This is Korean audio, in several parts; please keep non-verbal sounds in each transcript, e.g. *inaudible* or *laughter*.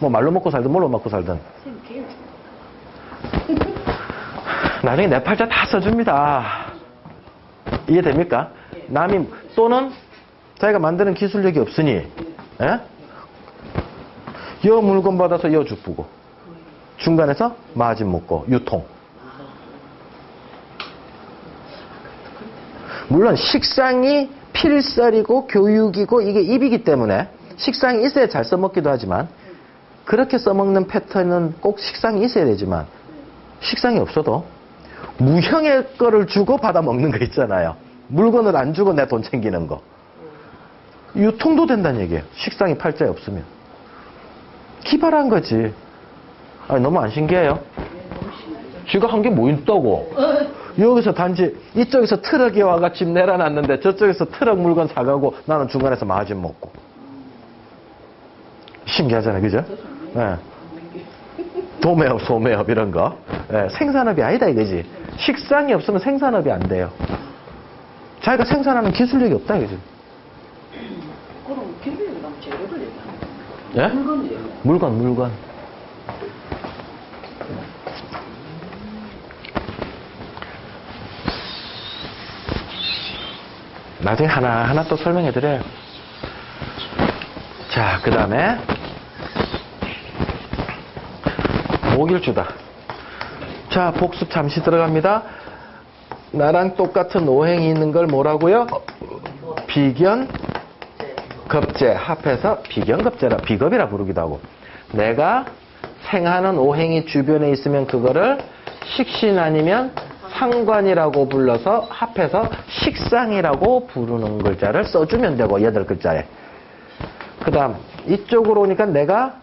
뭐 말로 먹고 살든 뭘로 먹고 살든. 나중에 내 팔자 다 써줍니다. 이해됩니까? 남이 또는 자기가 만드는 기술력이 없으니 예? 여 물건 받아서 여 주쁘고 중간에서 마진 먹고 유통 물론 식상이 필살이고 교육이고 이게 입이기 때문에 식상이 있어야 잘 써먹기도 하지만 그렇게 써먹는 패턴은 꼭 식상이 있어야 되지만 식상이 없어도 무형의 거를 주고 받아 먹는 거 있잖아요. 물건을 안 주고 내 돈 챙기는 거. 유통도 된다는 얘기예요. 식상이 팔자에 없으면. 기발한 거지. 아니, 너무 안 신기해요? 쥐가 한 게 뭐 있다고? 여기서 단지 이쪽에서 트럭이 와가 집 내려놨는데 저쪽에서 트럭 물건 사가고 나는 중간에서 마진 먹고. 신기하잖아요. 그죠? 예. 도매업, 소매업 이런 거. 예, 생산업이 아니다 이거지. 식상이 없으면 생산업이 안 돼요. 자기가 생산하는 기술력이 없다 이거지. 그럼 기분이 너무 제대로 걸렸다. 예? 물건이에요. 물건, 물건. 나중에 하나하나 또 설명해 드려요. 자, 그 다음에, 목일주다. 자, 복습 잠시 들어갑니다. 나랑 똑같은 오행이 있는 걸 뭐라고요? 비견, 급제 합해서 비견급제라 비겁이라 부르기도 하고 내가 생하는 오행이 주변에 있으면 그거를 식신 아니면 상관이라고 불러서 합해서 식상이라고 부르는 글자를 써주면 되고 여덟 글자에 그 다음 이쪽으로 오니까 내가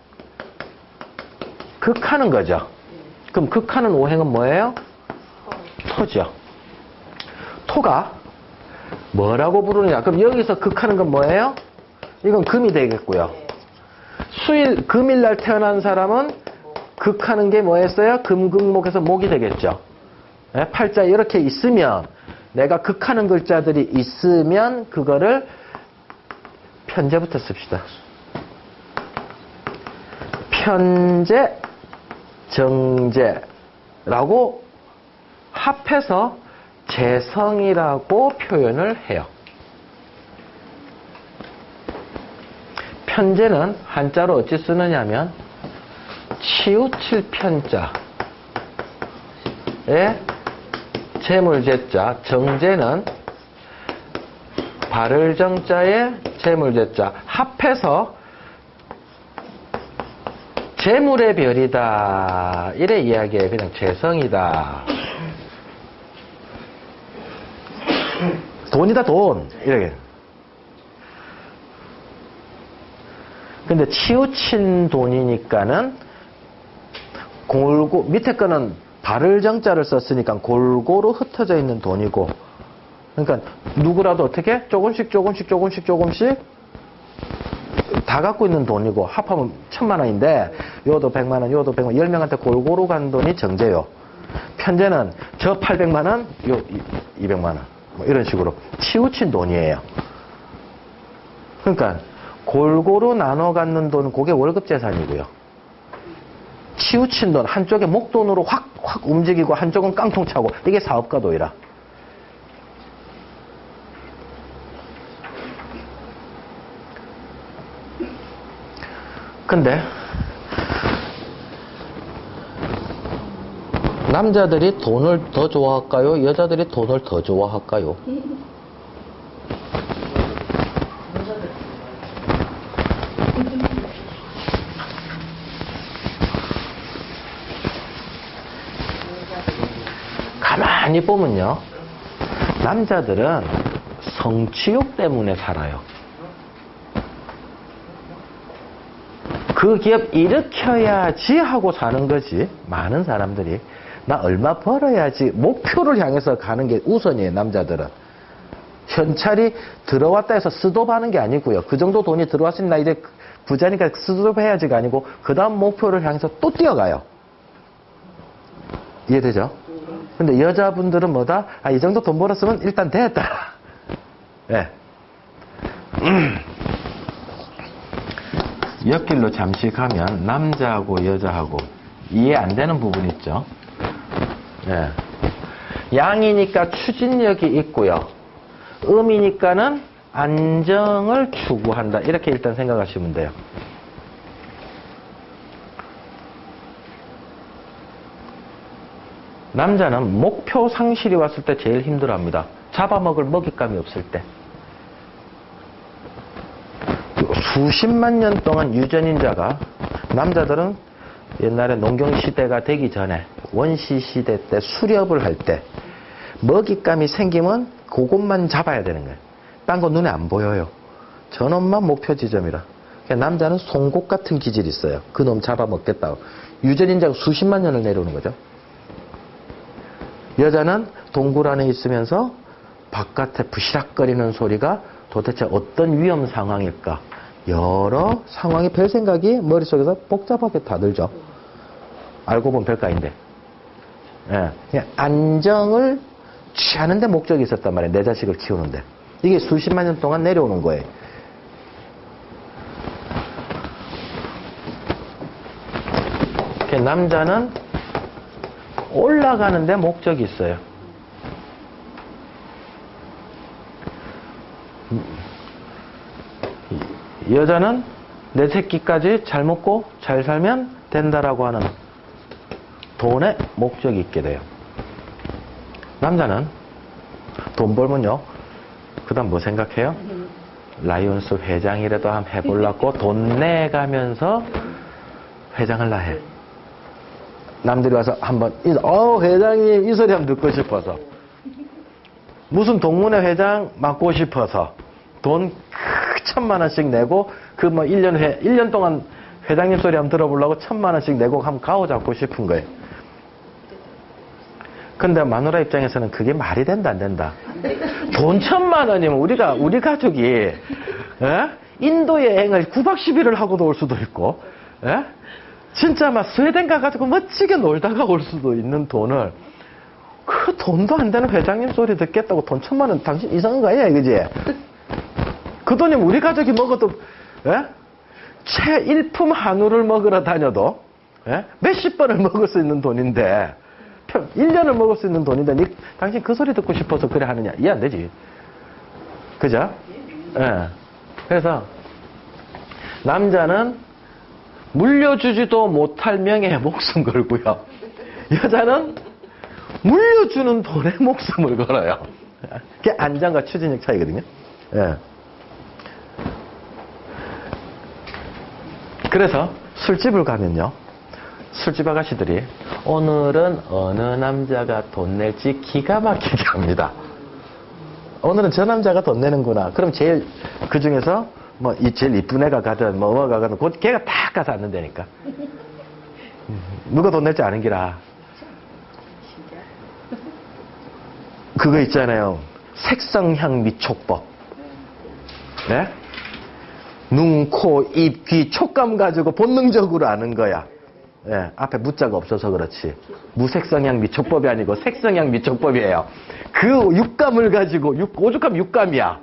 극하는 거죠 그럼 극하는 오행은 뭐예요? 토죠 토가 뭐라고 부르느냐 그럼 여기서 극하는 건 뭐예요? 이건 금이 되겠고요. 수일, 금일 날 태어난 사람은 극하는 게 뭐였어요? 금극목에서 목이 되겠죠. 예, 팔자 이렇게 있으면 내가 극하는 글자들이 있으면 그거를 편제부터 씁시다. 편제, 정제라고 합해서 재성이라고 표현을 해요. 편제는 한자로 어찌 쓰느냐면 치우칠 편자에 재물제자 정제는 발을 정자에 재물제자 합해서 재물의 별이다. 이래 이야기해. 그냥 재성이다. 돈이다 돈. 이렇게. 근데 치우친 돈이니까는 골고 밑에 거는 발을 정자를 썼으니까 골고루 흩어져 있는 돈이고. 그러니까 누구라도 어떻게? 조금씩 조금씩 조금씩 조금씩 다 갖고 있는 돈이고 합하면 천만 원인데 요도 백만 원, 요도 백만 원, 열 명한테 골고루 간 돈이 정제요. 편제는 저 800만 원, 요 200만 원. 뭐 이런 식으로 치우친 돈이에요. 그러니까 골고루 나눠 갖는 돈은 그게 월급 재산이고요. 치우친 돈 한쪽에 목돈으로 확 확 움직이고 한쪽은 깡통 차고 이게 사업가 도이라. 근데 남자들이 돈을 더 좋아할까요? 여자들이 돈을 더 좋아할까요? 가만히 보면요. 남자들은 성취욕 때문에 살아요. 그 기업 일으켜야지 하고 사는 거지. 많은 사람들이. 나 얼마 벌어야지. 목표를 향해서 가는 게 우선이에요, 남자들은. 현찰이 들어왔다 해서 스톱하는 게 아니고요. 그 정도 돈이 들어왔으면 나 이제 부자니까 스톱해야지가 아니고, 그 다음 목표를 향해서 또 뛰어가요. 이해되죠? 근데 여자분들은 뭐다? 아, 이 정도 돈 벌었으면 일단 됐다. 예. 옆길로 잠시 가면 남자하고 여자하고 이해 안 되는 부분 있죠. 예. 양이니까 추진력이 있고요. 음이니까는 안정을 추구한다. 이렇게 일단 생각하시면 돼요. 남자는 목표 상실이 왔을 때 제일 힘들어합니다. 잡아먹을 먹잇감이 없을 때. 수십만 년 동안 유전인자가 남자들은 옛날에 농경 시대가 되기 전에 원시 시대 때 수렵을 할 때 먹잇감이 생기면 그것만 잡아야 되는 거예요. 딴 거 눈에 안 보여요. 저놈만 목표 지점이라. 그러니까 남자는 송곳 같은 기질이 있어요. 그놈 잡아먹겠다고. 유전인자가 수십만 년을 내려오는 거죠. 여자는 동굴 안에 있으면서 바깥에 부시락거리는 소리가 도대체 어떤 위험 상황일까? 여러 상황이 별 생각이 머릿속에서 복잡하게 다 들죠. 알고 보면 별거인데. 예, 그냥 안정을 취하는데 목적이 있었단 말이에요. 내 자식을 키우는데. 이게 수십만 년 동안 내려오는 거예요. 그 남자는 올라가는데 목적이 있어요. 여자는 내 새끼까지 잘 먹고 잘 살면 된다라고 하는 돈에 목적이 있게 돼요. 남자는 돈 벌면요. 그 다음 뭐 생각해요? 라이온스 회장이라도 한번 해보려고 *laughs* 돈 내가면서 회장을 나 해. 남들이 와서 한번, 이- 어, 회장님, 이 소리 한번 듣고 싶어서. 무슨 동문회 회장 맡고 싶어서. 돈 크, 천만 원씩 내고, 그 뭐, 1년 회, 1년 동안 회장님 소리 한번 들어보려고 천만 원씩 내고 한번 가오 잡고 싶은 거예요. 근데 마누라 입장에서는 그게 말이 된다, 안 된다? 돈 천만 원이면 우리가, 우리 가족이, 에? 인도 여행을 9박 10일을 하고도 올 수도 있고, 에? 진짜 막 스웨덴 가가지고 멋지게 놀다가 올 수도 있는 돈을, 그 돈도 안 되는 회장님 소리 듣겠다고 돈 천만 원 당신 이상한 거 아니야, 그지? 그 돈이면 우리 가족이 먹어도, 에? 최일품 한우를 먹으러 다녀도, 에? 몇십 번을 먹을 수 있는 돈인데, 1년을 먹을 수 있는 돈인데, 니, 당신 그 소리 듣고 싶어서 그래 하느냐? 이해 안 되지. 그죠? 예. 그래서, 남자는 물려주지도 못할 명예에 목숨 걸고요. 여자는 물려주는 돈에 목숨을 걸어요. 그게 안정과 추진력 차이거든요. 예. 그래서 술집을 가면요. 술집 아가씨들이 오늘은 어느 남자가 돈 낼지 기가 막히게 합니다. 오늘은 저 남자가 돈 내는구나. 그럼 제일 그 중에서 뭐 이 제일 이쁜 애가 가든 뭐 뭐가 가든 곧 걔가 딱 가서 앉는 다니까. 음, 누가 돈 낼지 아는 기라. 그거 있잖아요. 색성향 미촉법. 네? 눈, 코, 입, 귀, 촉감 가지고 본능적으로 아는 거야. 예, 앞에 무자가 없어서 그렇지. 무색성향 미촉법이 아니고 색성향 미촉법이에요. 그 육감을 가지고, 육, 오죽하면 육감이야.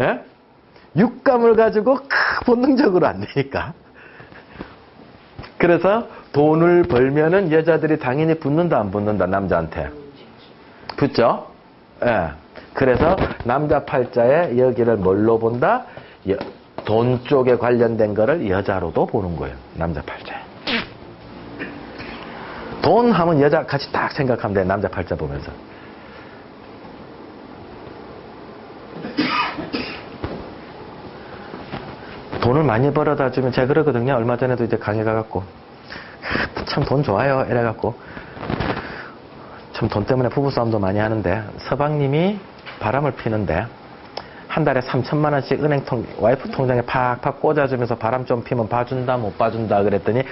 예? 육감을 가지고 크, 본능적으로 안 되니까. 그래서 돈을 벌면은 여자들이 당연히 붙는다, 안 붙는다, 남자한테. 붙죠? 예. 그래서 남자 팔자에 여기를 뭘로 본다? 여- 돈 쪽에 관련된 거를 여자로도 보는 거예요. 남자 팔자에. 돈 하면 여자 같이 딱 생각하면 돼. 남자 팔자 보면서. 돈을 많이 벌어다 주면 제가 그러거든요. 얼마 전에도 이제 강의 가갖고 참 돈 좋아요. 이래갖고 참 돈 때문에 부부싸움도 많이 하는데 서방님이 바람을 피는데 한 달에 3천만 원씩 은행 통 와이프 통장에 팍팍 꽂아주면서 바람 좀 피면 봐준다 못 봐준다 그랬더니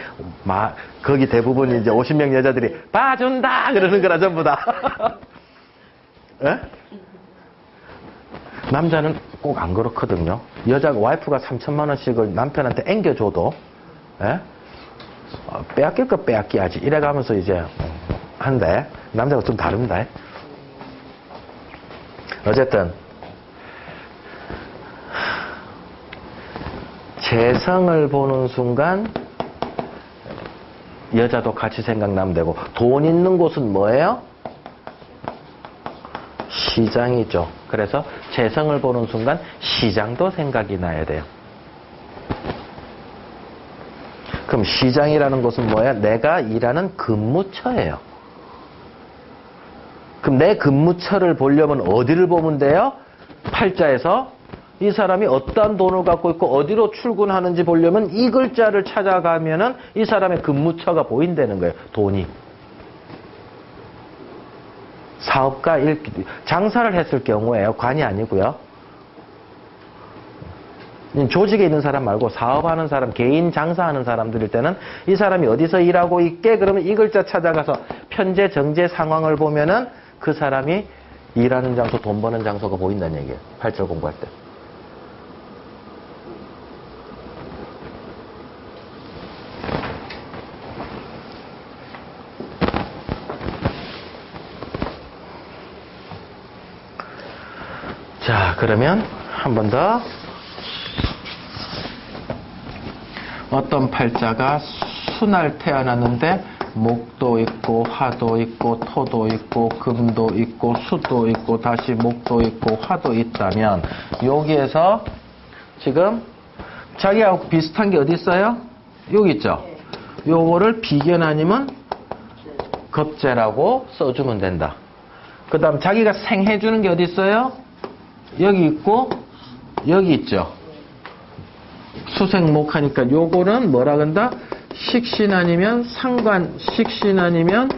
마 거기 대부분 이제 50명 여자들이 봐준다 그러는 거라 전부 다. *laughs* 예? 남자는 꼭 안 그렇거든요. 여자가 와이프가 3천만 원씩을 남편한테 앵겨줘도 예? 어, 빼앗길 거 빼앗겨야지 이래가면서 이제 한데 남자가 좀 다릅니다. 어쨌든 재성을 보는 순간 여자도 같이 생각나면 되고 돈 있는 곳은 뭐예요? 시장이죠. 그래서 재성을 보는 순간 시장도 생각이 나야 돼요. 그럼 시장이라는 곳은 뭐야? 내가 일하는 근무처예요. 그럼 내 근무처를 보려면 어디를 보면 돼요? 팔자에서 이 사람이 어떠한 돈을 갖고 있고 어디로 출근하는지 보려면 이 글자를 찾아가면은 이 사람의 근무처가 보인다는 거예요. 돈이. 사업가 일 장사를 했을 경우에요. 관이 아니고요. 조직에 있는 사람 말고 사업하는 사람, 개인 장사하는 사람들일 때는 이 사람이 어디서 일하고 있게 그러면 이 글자 찾아가서 편재 정제 상황을 보면은 그 사람이 일하는 장소, 돈 버는 장소가 보인다는 얘기예요. 팔절 공부할 때. 자, 그러면 한 번 더. 어떤 팔자가 순날 태어났는데 목도 있고 화도 있고 토도 있고 금도 있고 수도 있고 다시 목도 있고 화도 있다면 여기에서 지금 자기하고 비슷한 게 어디 있어요? 여기 있죠? 요거를 비견 아니면 겁재라고 써주면 된다. 그 다음 자기가 생해주는 게 어디 있어요? 여기 있고 여기 있죠. 수생목 하니까 요거는 뭐라 그런다? 식신 아니면 상관, 식신 아니면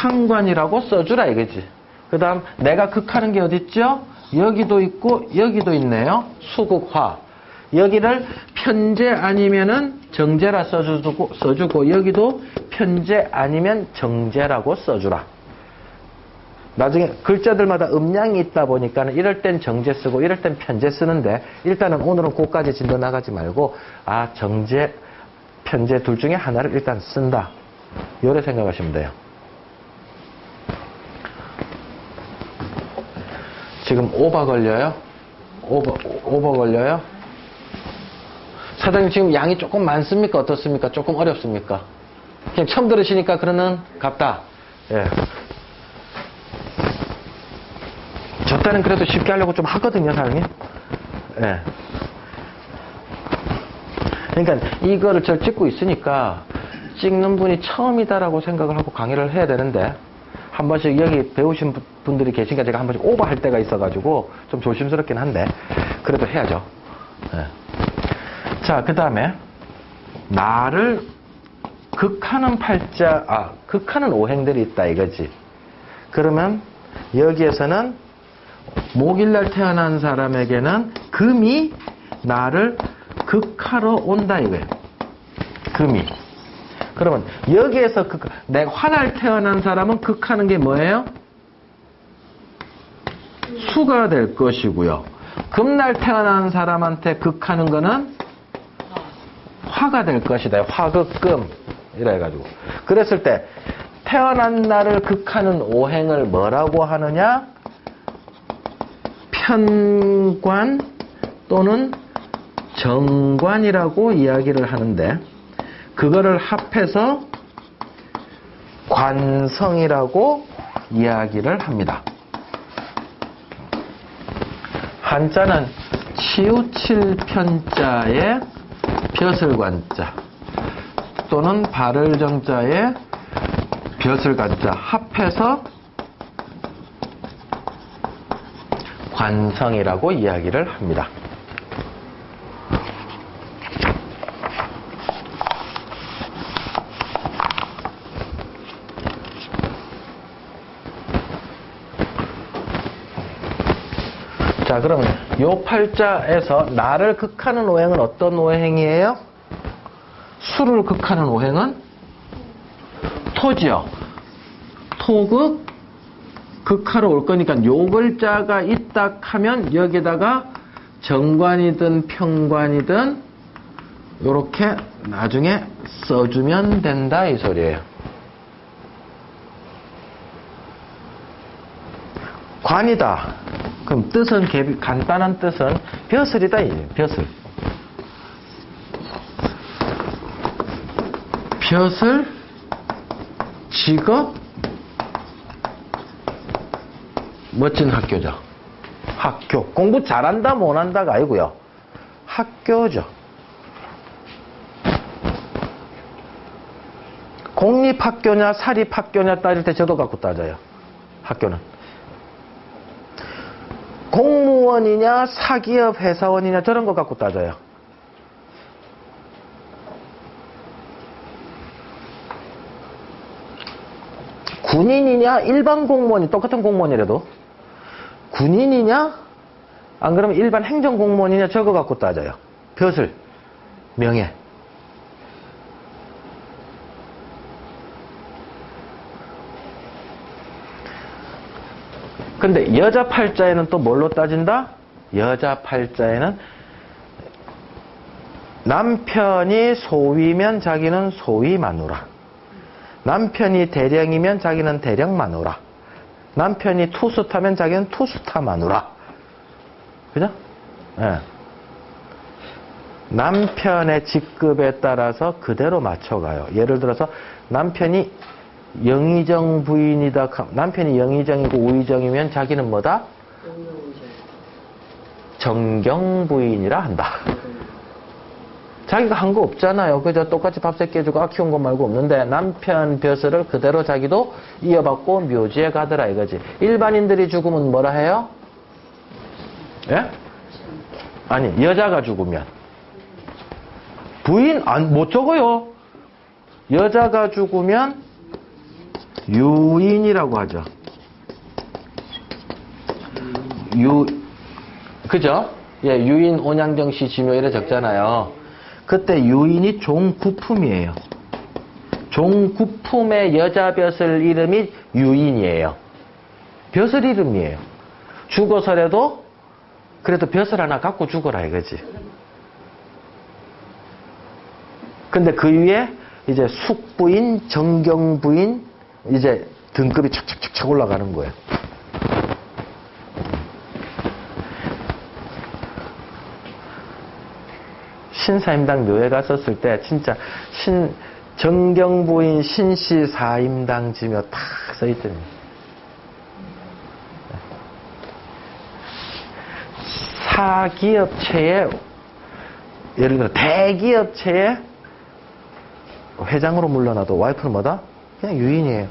상관이라고 써주라 이거지. 그 다음 내가 극하는 게 어디 있죠? 여기도 있고 여기도 있네요. 수극화. 여기를 편제 아니면은 정제라 써주고, 써주고 여기도 편제 아니면 정제라고 써주라. 나중에 글자들마다 음량이 있다 보니까 이럴 땐 정제 쓰고 이럴 땐 편제 쓰는데 일단은 오늘은 그까지 진도 나가지 말고 아 정제 편제 둘 중에 하나를 일단 쓴다 요래 생각하시면 돼요 지금 오버 걸려요? 오버, 오버 걸려요? 사장님 지금 양이 조금 많습니까? 어떻습니까? 조금 어렵습니까? 그냥 처음 들으시니까 그러는 갑다 예. 저 때는 그래도 쉽게 하려고 좀 하거든요, 사장님. 예. 그러니까 이거를 저 찍고 있으니까 찍는 분이 처음이다라고 생각을 하고 강의를 해야 되는데 한 번씩 여기 배우신 분- 분들이 계시니까 제가 한 번씩 오버할 때가 있어가지고 좀 조심스럽긴 한데 그래도 해야죠. 예. 자, 그 다음에 나를 극하는 팔자, 아, 극하는 오행들이 있다 이거지. 그러면 여기에서는 목일날 태어난 사람에게는 금이 나를 극하러 온다 이거예요. 금이. 그러면 여기에서 극, 내 화날 태어난 사람은 극하는 게 뭐예요? 수가 될 것이고요. 금날 태어난 사람한테 극하는 거는 화가 될 것이다. 화극금. 이래 가지고. 그랬을 때 태어난 날을 극하는 오행을 뭐라고 하느냐? 편관 또는 정관이라고 이야기를 하는데 그거를 합해서 관성이라고 이야기를 합니다. 한자는 치우칠 편자에 벼슬관자 또는 발을 정자에 벼슬관자 합해서 관성이라고 이야기를 합니다. 자, 그러면 요 팔자에서 나를 극하는 오행은 어떤 오행이에요? 수를 극하는 오행은 토지요. 토극 극하로 올 거니까 요 글자가 있다 하면 여기다가 정관이든 평관이든 요렇게 나중에 써주면 된다 이 소리예요. 관이다. 그럼 뜻은 간단한 뜻은 벼슬이다. 벼슬. 벼슬, 직업, 멋진 학교죠. 학교. 공부 잘한다, 못한다가 아니고요. 학교죠. 공립학교냐, 사립학교냐 따질 때 저도 갖고 따져요. 학교는. 공무원이냐, 사기업 회사원이냐, 저런 거 갖고 따져요. 군인이냐, 일반 공무원이 똑같은 공무원이라도 군인이냐, 안 그러면 일반 행정 공무원이냐, 저거 갖고 따져요. 벼슬, 명예. 근데 여자 팔자에는 또 뭘로 따진다? 여자 팔자에는 남편이 소위면 자기는 소위 마누라. 남편이 대령이면 자기는 대령 마누라. 남편이 투수 타면 자기는 투수 타 마누라. 그죠? 예. 남편의 직급에 따라서 그대로 맞춰가요. 예를 들어서 남편이 영의정 부인이다. 하- 남편이 영의정이고 우의정이면 자기는 뭐다? 정경 부인이라 한다. 자기가 한 거 없잖아요. 그저 똑같이 밥 새끼 해주고 아 키운 거 말고 없는데 남편 벼슬을 그대로 자기도 이어받고 묘지에 가더라 이거지. 일반인들이 죽으면 뭐라 해요? 예? 아니 여자가 죽으면 부인 안 못 적어요. 여자가 죽으면 유인이라고 하죠. 유 그죠? 예, 유인 온양정 씨 지묘 이래 적잖아요. 그때 유인이 종구품이에요. 종구품의 여자 벼슬 이름이 유인이에요. 벼슬 이름이에요. 죽어서라도 그래도 벼슬 하나 갖고 죽어라 이거지. 근데 그 위에 이제 숙부인, 정경부인 이제 등급이 착착착착 올라가는 거예요. 신사임당 묘에 갔었을 때 진짜 신 정경부인 신씨 사임당 지며 탁 써있더니 사기업체에 예를 들어 대기업체에 회장으로 물러나도 와이프는 뭐다? 그냥 유인이에요.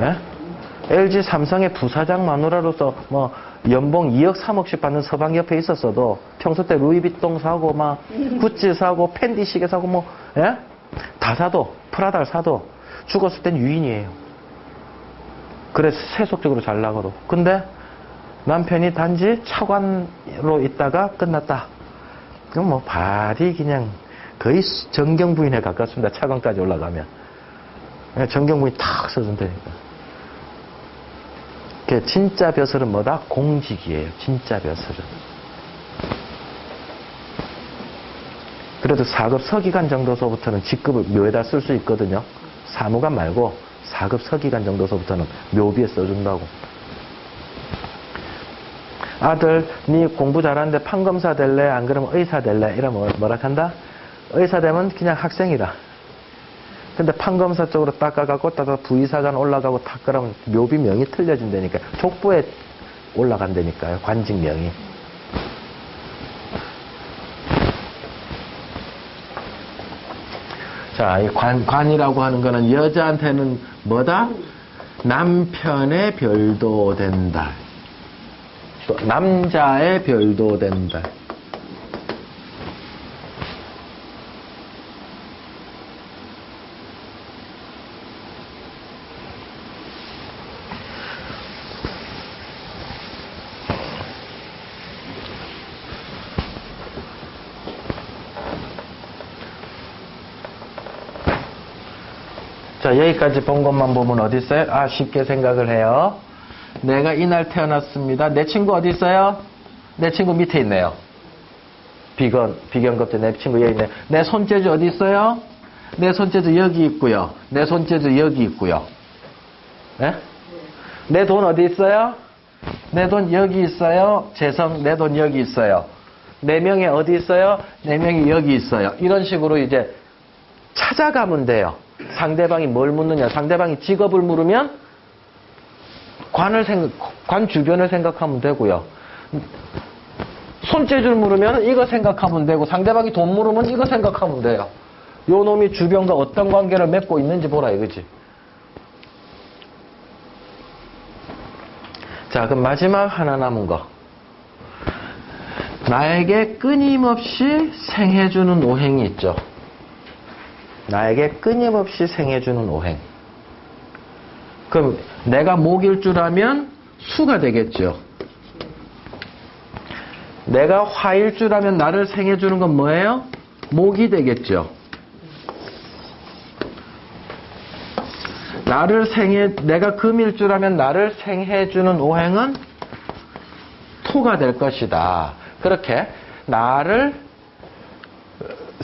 예? LG 삼성의 부사장 마누라로서 뭐 연봉 2억 3억씩 받는 서방 옆에 있었어도 평소 때 루이비통 사고 막 구찌 사고 팬디 시계 사고 뭐 예? 다 사도 프라다를 사도 죽었을 땐 유인이에요. 그래서 세속적으로 잘 나가도. 근데 남편이 단지 차관으로 있다가 끝났다. 그럼 뭐 발이 그냥 거의 정경부인에 가깝습니다. 차관까지 올라가면. 그냥 정경부인 탁 써준다니까. 그 진짜 벼슬은 뭐다? 공직이에요. 진짜 벼슬은. 그래도 4급 서기관 정도서부터는 직급을 묘에다 쓸 수 있거든요. 사무관 말고 4급 서기관 정도서부터는 묘비에 써준다고. 아들, 니 공부 잘하는데 판검사 될래? 안 그러면 의사 될래? 이러면 뭐라 한다? 의사 되면 그냥 학생이다. 근데 판검사 쪽으로 닦아가고 따다 부의사관 올라가고 탁 그러면 묘비 명이 틀려진다니까. 족보에 올라간다니까요. 관직명이. 자, 이 관, 관이라고 하는 거는 여자한테는 뭐다? 남편의 별도 된다. 또 남자의 별도 된다. 자, 여기까지 본 것만 보면 어디 있어요? 아, 쉽게 생각을 해요. 내가 이날 태어났습니다. 내 친구 어디 있어요? 내 친구 밑에 있네요. 비건, 비견급제 내 친구 여기 있네. 내 손재주 어디 있어요? 내 손재주 여기 있고요. 내 손재주 여기 있고요. 네? 내 돈 어디 있어요? 내 돈 여기 있어요. 재성, 내 돈 여기 있어요. 네 명이 어디 있어요? 네 명이 여기 있어요. 이런 식으로 이제 찾아가면 돼요. 상대방이 뭘 묻느냐. 상대방이 직업을 물으면 관을 생각, 관 주변을 생각하면 되고요. 손재주를 물으면 이거 생각하면 되고 상대방이 돈 물으면 이거 생각하면 돼요. 요 놈이 주변과 어떤 관계를 맺고 있는지 보라 이거지. 자, 그럼 마지막 하나 남은 거. 나에게 끊임없이 생해주는 오행이 있죠. 나에게 끊임없이 생해주는 오행. 그럼 내가 목일 줄 알면 수가 되겠죠. 내가 화일 줄 알면 나를 생해주는 건 뭐예요? 목이 되겠죠. 나를 생해, 내가 금일 줄 알면 나를 생해주는 오행은 토가 될 것이다. 그렇게 나를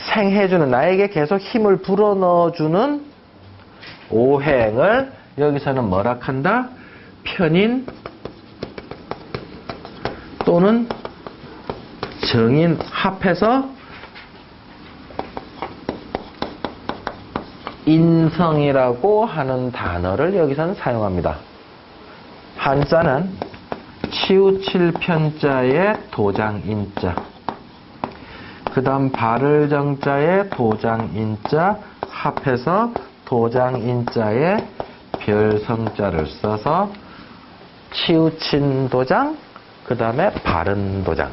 생해주는, 나에게 계속 힘을 불어넣어주는 오행을 여기서는 뭐라 한다? 편인 또는 정인 합해서 인성이라고 하는 단어를 여기서는 사용합니다. 한자는 치우칠 편자의 도장인자 그 다음 발을 정자의 도장인자 합해서 도장인자의 별성자를 써서 치우친 도장 그 다음에 바른 도장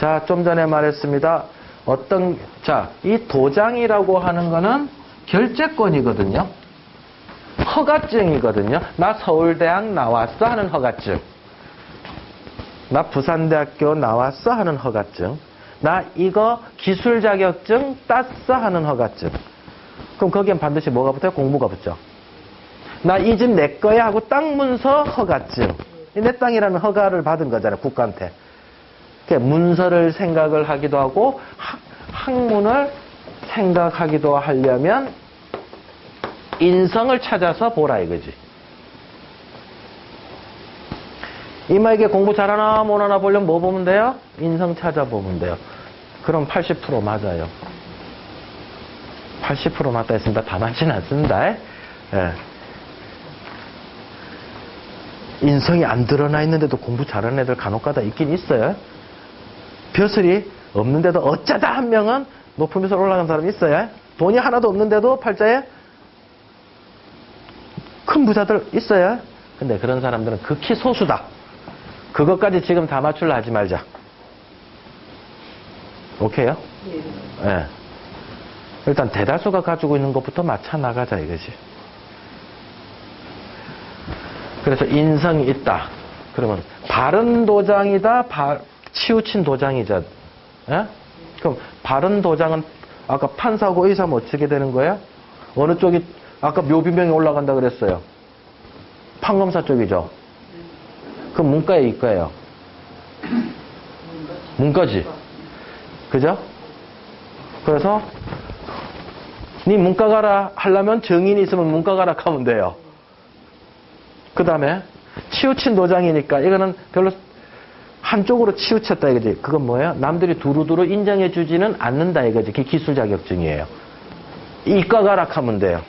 자, 좀 전에 말했습니다. 어떤, 자, 이 도장이라고 하는 거는 결재권이거든요. 허가증이거든요. 나 서울대학 나왔어 하는 허가증. 나 부산대학교 나왔어 하는 허가증. 나 이거 기술 자격증 땄어 하는 허가증. 그럼 거기엔 반드시 뭐가 붙어요? 공부가 붙죠. 나 이 집 내 거야 하고 땅 문서 허가증. 이내 땅이라는 허가를 받은 거잖아요. 국가한테. 문서를 생각을 하기도 하고 학, 학문을 생각하기도 하려면 인성을 찾아서 보라 이거지. 이마에게 공부 잘하나 못하나 보려면 뭐 보면 돼요? 인성 찾아보면 돼요. 그럼 80% 맞아요. 80% 맞다 했습니다. 다 맞지는 않습니다. 예. 인성이 안 드러나 있는데도 공부 잘하는 애들 간혹가다 있긴 있어요. 벼슬이 없는데도 어쩌다 한 명은 높은 벼슬 올라간 사람이 있어요. 돈이 하나도 없는데도 팔자에 큰 부자들 있어요. 근데 그런 사람들은 극히 소수다. 그것까지 지금 다 맞출라 하지 말자. 오케이요? 예. 예. 일단 대다수가 가지고 있는 것부터 맞춰 나가자 이거지. 그래서 인성이 있다. 그러면 바른 도장이다. 바- 치우친 도장이자. 예? 그럼 바른 도장은 아까 판사하고 의사면 어떻게 되는 거야? 어느 쪽이 아까 묘비명이 올라간다 그랬어요. 판검사 쪽이죠. 그럼 문과에 이과예요. 문과지. 그죠? 그래서 네 문과 가라 하려면 정인이 있으면 문과 가라 하면 돼요. 그 다음에 치우친 도장이니까 이거는 별로 한쪽으로 치우쳤다 이거지. 그건 뭐예요? 남들이 두루두루 인정해 주지는 않는다 이거지. 그게 기술 자격증이에요. 이과 가라 하면 돼요.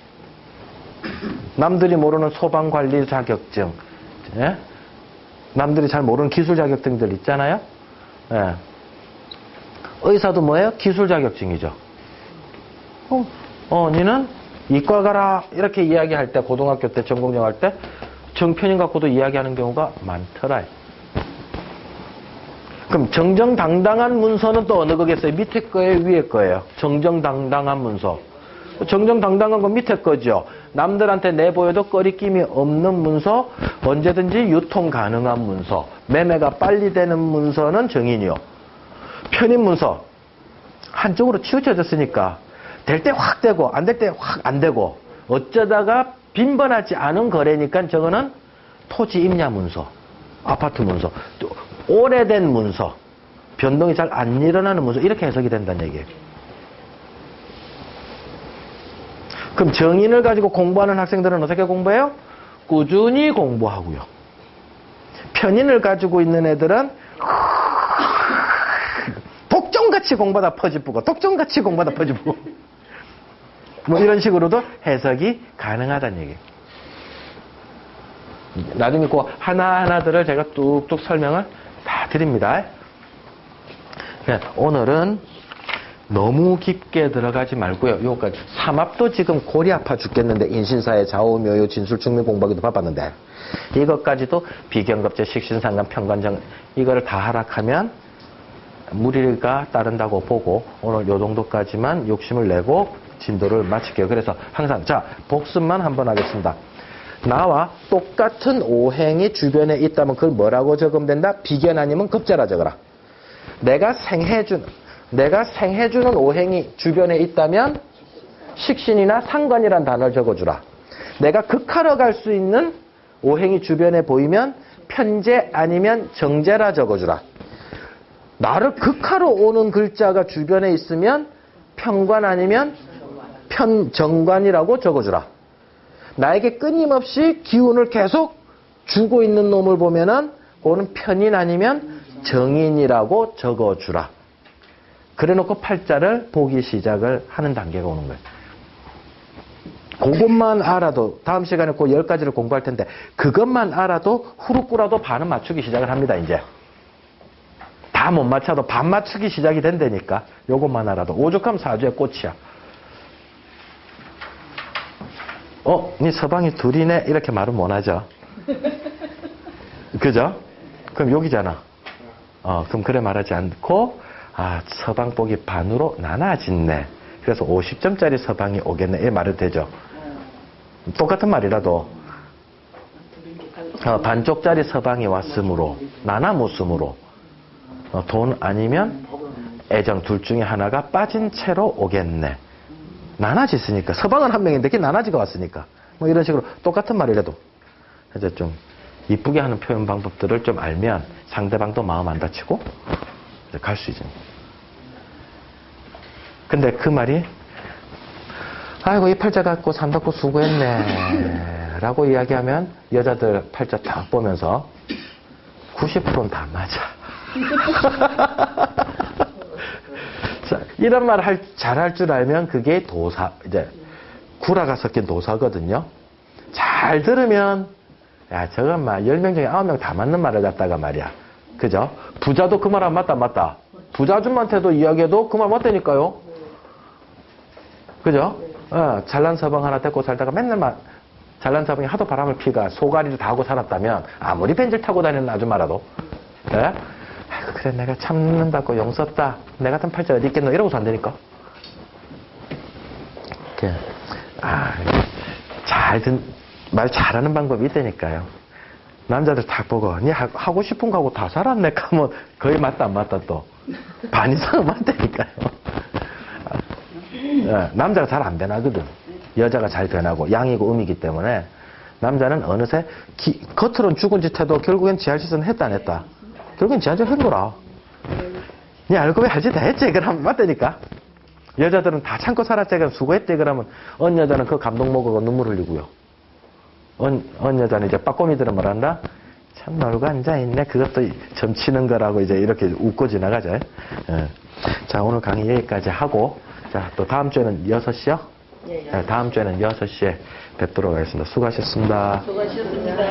남들이 모르는 소방관리 자격증, 예? 남들이 잘 모르는 기술 자격증들 있잖아요. 예. 의사도 뭐예요? 기술 자격증이죠. 어, 어, 니는 이과 가라 이렇게 이야기할 때 고등학교 때 전공 정 할 때 정편인 갖고도 이야기하는 경우가 많더라. 그럼 정정당당한 문서는 또 어느 거겠어요? 밑에 거예요, 위에 거예요? 정정당당한 문서. 정정당당한 건 밑에 거죠. 남들한테 내보여도 꺼리낌이 없는 문서, 언제든지 유통 가능한 문서, 매매가 빨리 되는 문서는 정인이요. 편인 문서, 한쪽으로 치우쳐졌으니까 될 때 확 되고 안 될 때 확 안 되고 어쩌다가 빈번하지 않은 거래니까 저거는 토지 임야 문서, 아파트 문서, 또 오래된 문서, 변동이 잘 안 일어나는 문서 이렇게 해석이 된다는 얘기예요. 그럼 정인을 가지고 공부하는 학생들은 어떻게 공부해요? 꾸준히 공부하고요. 편인을 가지고 있는 애들은 독종같이 공부하다 퍼지부고 독종같이 공부하다 퍼지부고 뭐 이런 식으로도 해석이 가능하다는 얘기예요. 나중에 그 하나하나들을 제가 뚝뚝 설명을 다 드립니다. 네, 오늘은 너무 깊게 들어가지 말고요. 요까지 삼합도 지금 골이 아파 죽겠는데 인신사의 좌우묘요 진술 증명 공부하기도 바빴는데 이것까지도 비경급제 식신상관 평관정 이거를 다 하락하면 무리가 따른다고 보고 오늘 요 정도까지만 욕심을 내고 진도를 마칠게요. 그래서 항상 자 복습만 한번 하겠습니다. 나와 똑같은 오행이 주변에 있다면 그걸 뭐라고 적으면 된다? 비견 아니면 급제라 적어라. 내가 생해준 내가 생해주는 오행이 주변에 있다면 식신이나 상관이란 단어를 적어주라. 내가 극하러 갈 수 있는 오행이 주변에 보이면 편제 아니면 정제라 적어주라. 나를 극하러 오는 글자가 주변에 있으면 편관 아니면 편정관이라고 적어주라. 나에게 끊임없이 기운을 계속 주고 있는 놈을 보면은 그거는 편인 아니면 정인이라고 적어주라. 그래놓고 팔자를 보기 시작을 하는 단계가 오는 거예요. 그것만 알아도 다음 시간에 그 열 가지를 공부할 텐데 그것만 알아도 후루꾸라도 반은 맞추기 시작을 합니다. 이제 다 못 맞춰도 반 맞추기 시작이 된다니까. 요것만 알아도 오죽하면 사주의 꽃이야. 어, 니 서방이 둘이네 이렇게 말은 못 하죠. 그죠? 그럼 여기잖아. 어, 그럼 그래 말하지 않고 아, 서방 복이 반으로 나눠진네. 그래서 50점짜리 서방이 오겠네. 이 말은 되죠. 똑같은 말이라도 어, 반쪽짜리 서방이 왔으므로 나눠mus으므로 어, 돈 아니면 애정 둘 중에 하나가 빠진 채로 오겠네. 나눠지 있으니까 서방은 한 명인데 그게 나눠지가 왔으니까 뭐 이런 식으로 똑같은 말이라도 이제 좀 이쁘게 하는 표현 방법들을 좀 알면 상대방도 마음 안 다치고 갈 수 있죠. 근데 그 말이 아이고 이 팔자 갖고 산다고 수고했네 *laughs* 라고 이야기하면 여자들 팔자 딱 보면서 90%는 다 맞아. *laughs* 자, 이런 말 할, 잘할 줄 알면 그게 도사, 이제, 구라가 섞인 도사거든요. 잘 들으면, 야, 저건 막 10명 중에 9명 다 맞는 말을 갖다가 말이야. 그죠? 부자도 그 말 안 맞다, 안 맞다. 부자 아줌마한테도 이야기해도 그 말 맞다니까요. 그죠? 어, 잘난 서방 하나 데리고 살다가 맨날 막, 잘난 서방이 하도 바람을 피가 소가리를 다 하고 살았다면, 아무리 벤질 타고 다니는 아줌마라도, 예? 아이고, 그래, 내가 참는다고 용 썼다. 내 같은 팔자 어디 있겠노? 이러고서 안 되니까. 이렇게, 아, 잘 듣, 말 잘하는 방법이 있다니까요. 남자들 딱 보고, 니 하- 하고 싶은 거 하고 다 살았네. *laughs* 하면 거의 맞다, 안 맞다 또. 반 이상은 맞다니까요. 예, 남자가 잘 안 변하거든. 여자가 잘 변하고 양이고 음이기 때문에 남자는 어느새 기- 겉으로는 죽은 짓 해도 결국엔 짓은 했다 안 했다. 결국엔 지할 짓한 거라. 니 알고 왜할짓다 했지? 그러면 맞다니까. 여자들은 다 참고 살았지. 그럼 수고했대. 그러면 언 여자는 그 감동 먹고 눈물 흘리고요. 언, 언 여자는 이제 빠꼬미들은 뭐란다? 참 놀고 앉아있네. 그것도 점치는 거라고 이제 이렇게 웃고 지나가죠. 예. 자, 오늘 강의 여기까지 하고, 자, 또 다음 주에는 6시요? 예, 예. 네, 다음 주에는 6시에 뵙도록 하겠습니다. 수고하셨습니다. 수고하셨습니다.